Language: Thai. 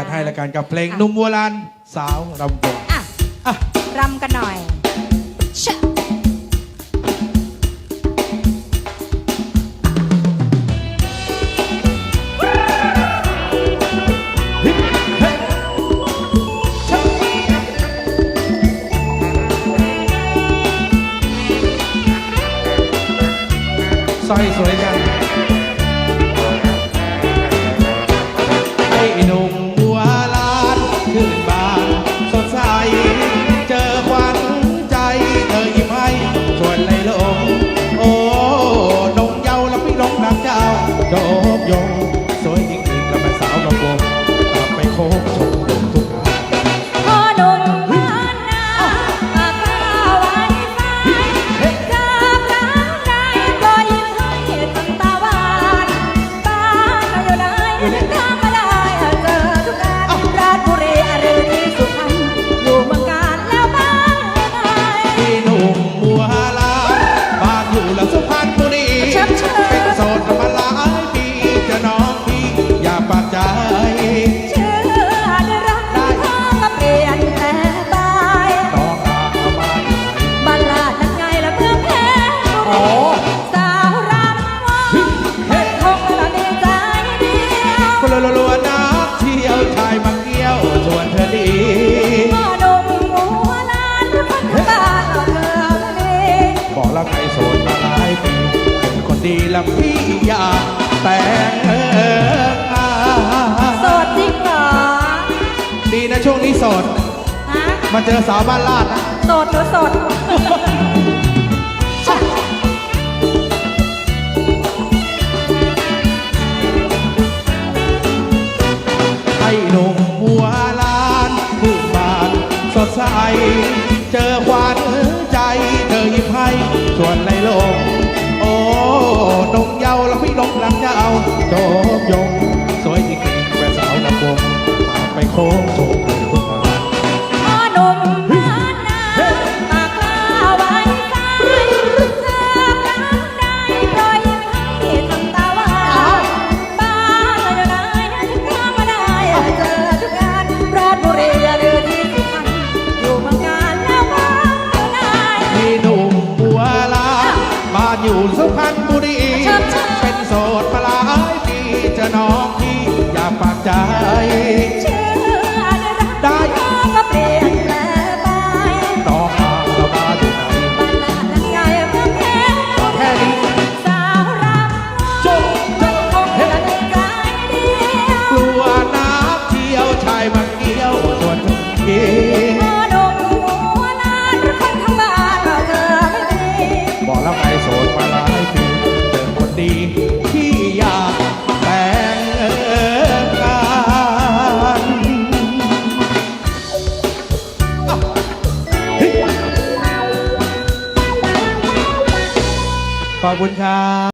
จัดให้ละกันกับเพลงหนุ่มโบราณสาวรำวงอะอะรำกันหน่อยชะสร้อยสวยจัง สดใส เจอควันใจเธอยิ้มให้ชวนเลยลง โอ้ดงเยาแล้วพี่ลงรักเจ้าโดบยง สวยจริงๆแล้วแม่สาวลำวงตามไปโค้งชมลงทุกงานพ่อหนุ่มบ้านนาปากกาไว้ไฟจากลังใดก็ยิ้มให้ทำตาหวานบ้านเราอยู่ไหน ดีแล้วพี่อยากแต่งเออโสดจริงเหรอ ดีนะช่วงนี้โสด ฮะ มาเจอสาวบ้านลาดนะโสดหรือโสด ให้หนุ่มหัวล้านผู้บานสดใส เจอควันใจเธอยิ้มให้ชวนในโล พี่ลงหลังเจ้าโจบยง สวยจริงๆแฟนสาวลำวงตามไปโค้งโชว์ ขอบคุณครับ